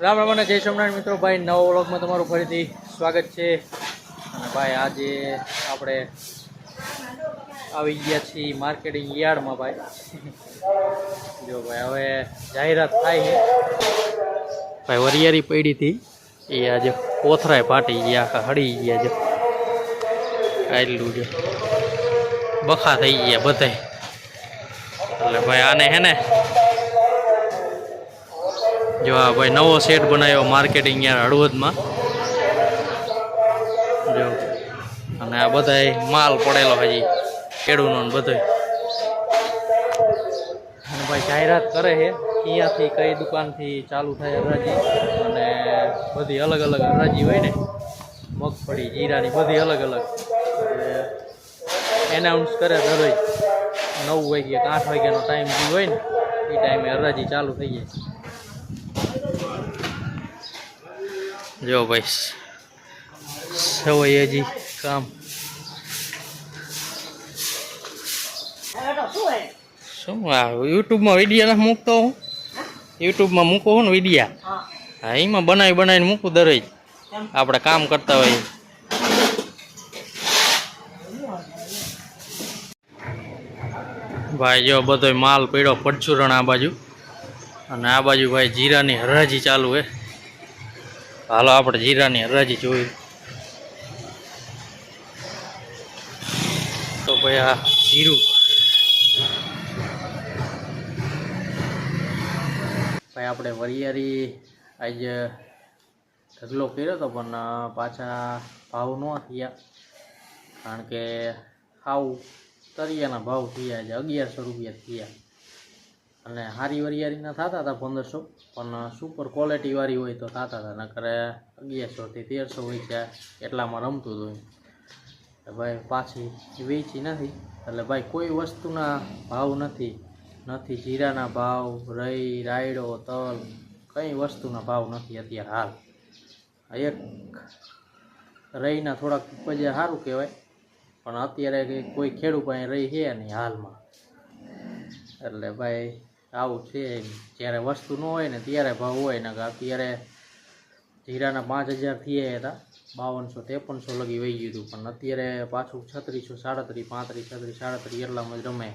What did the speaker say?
રામ રામ અને જય સોમનાથ મિત્રો. ભાઈ, નવો વ્લોગમાં તમારું ફરીથી સ્વાગત છે. અને ભાઈ, આજે આપણે આવી ગયા છીએ માર્કેટિંગ યાર્ડમાં ભાઈ. જો ભાઈ, હવે જાહેરાત થાય છે. ભાઈ વરિયારી પડી હતી. એ આજે કોથરાય ફાટી ગયા, આખા હળી ગયા છે. આટલું છે. બખા થઈ ગયા બધાય. એટલે ભાઈ, આને હે ને જો આ ભાઈ નવો સેટ બનાવ્યો માર્કેટિંગ યાર હળવદમાં. જો. અને આ બધાય માલ પડેલો હજી ખેડૂનો ને બધોય. અને ભાઈ જાહેરાત કરે છે, અહીંયાથી કઈ દુકાનથી ચાલુ થાય હરાજી, અને બધી અલગ અલગ હરાજી હોય ને, મગફળી, જીરાની બધી અલગ અલગ. એનાઉન્સ કરે દરરોજ, નવ વાગ્યે કે આઠ વાગ્યાનો ટાઈમ જે હોય ને, એ ટાઈમે હરાજી ચાલુ થઈ જાય. જો ભાઈ સવૈયાજી કામ. શું આ યુટ્યુબમાં વીડિયો નથી મૂકતો હું? યુટ્યુબમાં મૂકો હું ને વિડીયા હા, એમાં બનાવી બનાવીને મૂકું દરરોજ. આપણે કામ કરતા હોઈએ ભાઈ, જો બધો માલ પડ્યો પડચુરણ આ બાજુ. અને આ બાજુ ભાઈ જીરાની હરાજી ચાલુ હે. હાલો, આપણે જીરાની હરાજી જોઈ. તો ભાઈ આ જીરું. ભાઈ, આપણે વરિયારી આજે ઢગલો કર્યો હતો પણ પાછા ભાવ ન થયા. કારણ કે આવું તરિયાના ભાવ થયા છે, અગિયારસો રૂપિયા થયા. અને હારી વરિયારીના થતા હતા પંદરસો, પણ સુપર ક્વોલિટીવાળી હોય તો થતા હતા નકરે અગિયારસોથી તેરસો હોય છે, એટલામાં રમતું હતું ભાઈ પાછી વેચી નથી, એટલે ભાઈ કોઈ વસ્તુના ભાવ નથી નથી જીરાના ભાવ, રઈ, રાયડો, તલ, કંઈ વસ્તુના ભાવ નથી અત્યારે હાલ. એક રહીના થોડાક ઉપજે સારું કહેવાય, પણ અત્યારે કોઈ ખેડૂત પાસે રહી છે નહીં હાલમાં. એટલે ભાઈ આવું છે જ્યારે વસ્તુ ન હોય ને ત્યારે ભાવ હોય ને અત્યારે જીરાના પાંચ હજાર થયા હતા. બાવનસો ત્રેપનસો લગી વહી ગયું હતું. પણ અત્યારે પાછું છત્રીસો સાડત્રીસ, પાંત્રીસ, છત્રીસ, સાડત્રીસ એટલામાં જ રમે.